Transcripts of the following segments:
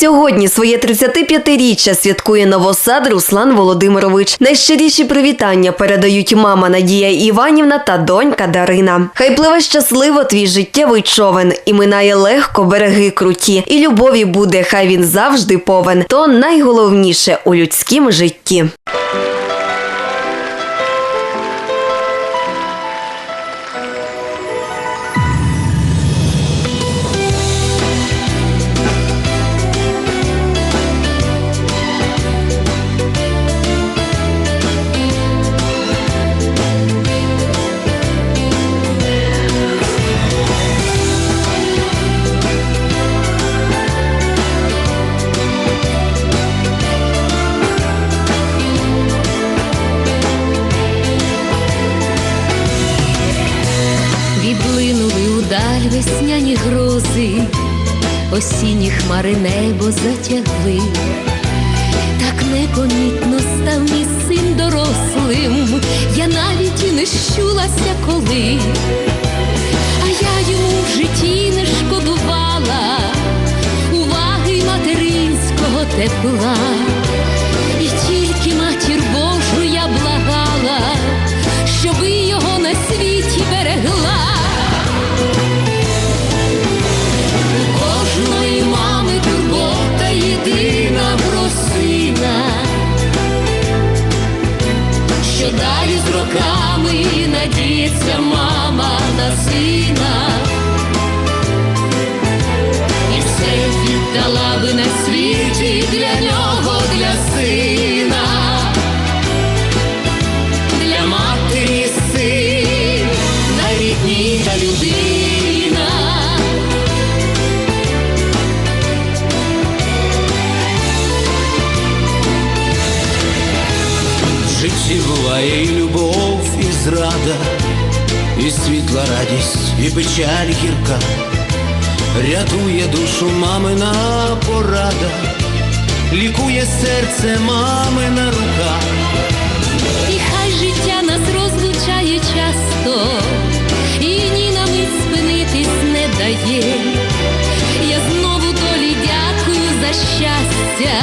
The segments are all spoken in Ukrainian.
Сьогодні своє 35-річчя святкує новосад Руслан Володимирович. Найщиріші привітання передають мама Надія Іванівна та донька Дарина. Хай пливе щасливо твій життєвий човен, і минає легко береги круті, і любові буде, хай він завжди повен. То найголовніше у людськім житті. Весняні грози, осінні хмари небо затягли, так непомітно став мій син дорослим, я навіть і не щулася коли, для нього, для сина, для матері син, найрідніша людина. В житті буває і любов, і зрада, і світла радість, і печаль гірка, рятує душу мамина порада, лікує серце мами на руках, І хай життя нас розлучає часто, і ні на мить спинитись не дає. Я знову долі дякую за щастя,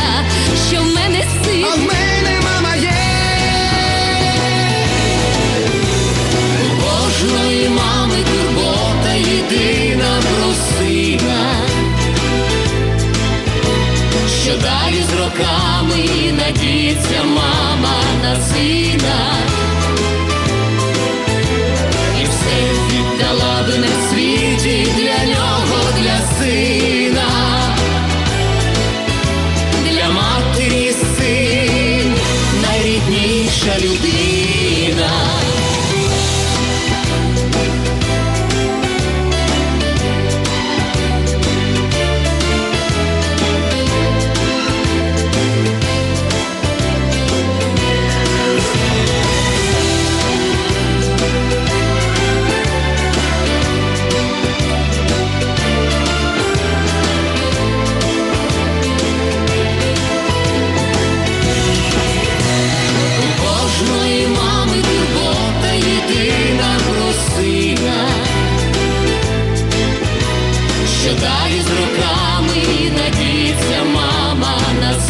далі з роками надіється мама на сина, і все віддала би на світі для нього, для сина, для матері син, найрідніша людина.